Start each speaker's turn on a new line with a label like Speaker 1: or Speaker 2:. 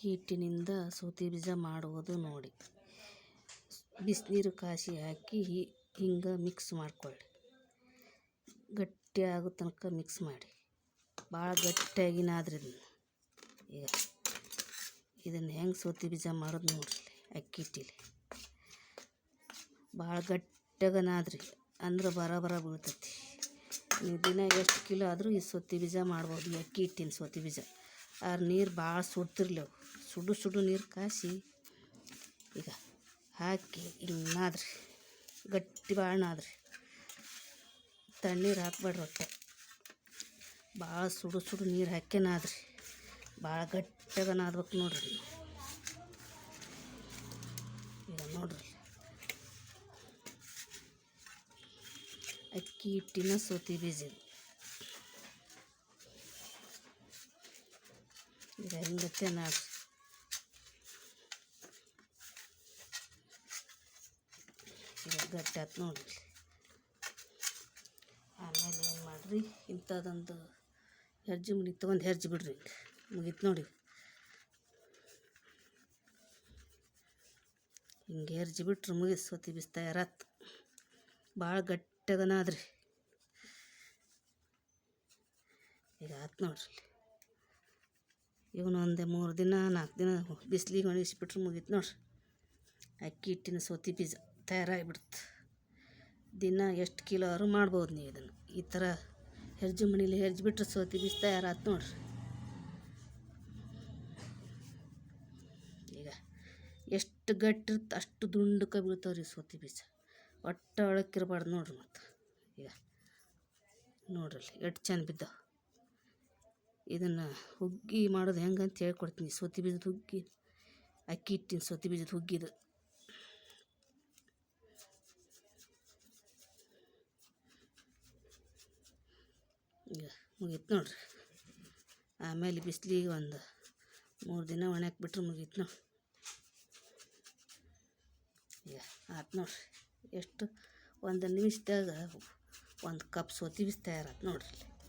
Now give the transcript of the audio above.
Speaker 1: ಅಕ್ಕಿ ಹಿಟ್ಟಿನಿಂದ ಸೌತಿ ಬೀಜ ಮಾಡುವುದು ನೋಡಿ. ಬಿಸಿನೀರು ಕಾಸಿ ಹಾಕಿ ಹಿಂಗೆ ಮಿಕ್ಸ್ ಮಾಡ್ಕೊಳ್ಳಿ. ಗಟ್ಟಿ ಆಗೋ ತನಕ ಮಿಕ್ಸ್ ಮಾಡಿ. ಭಾಳ ಗಟ್ಟಿಯಾಗಿನಾದ್ರಿ ಇದನ್ನು ಈಗ. ಇದನ್ನು ಹೆಂಗೆ ಸೌತಿ ಬೀಜ ಮಾಡೋದು ನೋಡ್ರಿ ಅಕ್ಕಿ ಹಿಟ್ಟಿಲಿ. ಭಾಳ ಗಟ್ಟಿಯಾಗನಾದ್ರಿ, ಅಂದ್ರೆ ಬರ ಬರ ಬೀಳ್ತೈತಿ. ನೀವು ದಿನ ಎಷ್ಟು ಕಿಲೋ ಆದರೂ ಈ ಸೊತ್ತಿ ಬೀಜ ಮಾಡ್ಬೋದು, ಈ ಅಕ್ಕಿ ಹಿಟ್ಟಿನ ಸೊತ್ತಿ ಬೀಜ. ಆ ನೀರು ಭಾಳ ಸುಡ್ತಿರ್ಲವು ಸುಡು ಸುಡು ನೀರು ಕಾಸಿ ಈಗ ಹಾಕಿ ಹಿಂಗೆ ನಾದ್ರಿ. ಗಟ್ಟಿ ಭಾಳ ನಾದ್ರಿ. ತಣ್ಣೀರು ಹಾಕ್ಬೇಡ್ರಿ ಒಟ್ಟೆ ಭಾಳ ಸುಡು ಸುಡು ನೀರು ಹಾಕಿ ನಾದ್ರಿ. ಭಾಳ ಗಟ್ಟಿಯಾಗ ನಾದ್ಬೇಕು ನೋಡ್ರಿ. ಈಗ ನೋಡ್ರಿ. ಅಕ್ಕಿ ಹಿಟ್ಟಿನ ಸೌತಿ ಬೀಜ ಈಗ ಹಿಂಗತ್ತೆ ನಾಡ್ರಿ ಈಗ ಗಟ್ಟಿ ಆತು ನೋಡ್ರಿ. ಆಮೇಲೆ ಏನು ಮಾಡಿರಿ? ಇಂಥದ್ದೊಂದು ಹೆರ್ಜಿ ಮುಡಿ ತೊಗೊಂಡು ಹೆರ್ಜಿ ಬಿಡ್ರಿ ಮುಗೀತು ನೋಡಿ. ಹಿಂಗೆ ಹೆರ್ಜಿ ಬಿಟ್ರೆ ಮುಗಿತು ಸೌತಿ ಬೀಜ ತಯಾರಾತು ಭಾಳ ಗಟ್ಟಿಗನಾದ್ರಿ ಈಗ ಆತು ನೋಡ್ರಿ ಇವನು ಒಂದೇ ಮೂರು ದಿನ, ನಾಲ್ಕು ದಿನ ಬಿಸ್ಲಿಗೆ ಒಣಗಿಸ್ಬಿಟ್ರೆ ಮುಗೀತು ನೋಡ್ರಿ. ಅಕ್ಕಿ ಹಿಟ್ಟಿನ ಸೋತಿ ಬೀಜ ತಯಾರಾಗಿಬಿಡ್ತು. ದಿನ ಎಷ್ಟು ಕಿಲೋ ಆರು ಮಾಡ್ಬೋದು ನೀವು ಇದನ್ನು. ಈ ಥರ ಹೆರ್ಜು ಮನೇಲಿ ಹೆರ್ಜಿ ಬಿಟ್ಟರೆ ಸೌತಿ ಬೀಜ ತಯಾರಾತು ನೋಡ್ರಿ. ಈಗ ಎಷ್ಟು ಗಟ್ಟಿ ಇರುತ್ತೆ ಅಷ್ಟು ದುಂಡಕ್ಕೆ ಬೀಳ್ತಾವೆ ರೀ ಸೌತಿ ಬೀಜ. ಒಟ್ಟು ಒಳಕ್ಕಿರಬಾರ್ದು ನೋಡ್ರಿ ಮತ್ತು. ಈಗ ನೋಡ್ರಿ ಎಷ್ಟು ಚೆಂದ ಬಿದ್ದಾವೆ. ಇದನ್ನು ಹುಗ್ಗಿ ಮಾಡೋದು ಹೆಂಗೆ ಅಂತ ಹೇಳ್ಕೊಡ್ತೀನಿ. ಸೌತಿ ಬೀಜದ ಹುಗ್ಗಿ, ಅಕ್ಕಿ ಹಿಟ್ಟಿನ ಸೌತಿ ಬೀಜದ ಹುಗ್ಗಿದು. ಈಗ ಮುಗೀತು ನೋಡ್ರಿ. ಆಮೇಲೆ ಬಿಸಿಲಿಗೆ ಒಂದು ಮೂರು ದಿನ ಒಣ್ಯಾಕ ಬಿಟ್ರೆ ಮುಗೀತು ನೋಡಿ. ಈಗ ಆತು ನೋಡ್ರಿ. ಎಷ್ಟು ಒಂದು ನಿಮಿಷದಾಗ ಒಂದು ಕಪ್ ಸೋತಿ ಬೀಜ ತಯಾರಾತು ನೋಡ್ರಿ.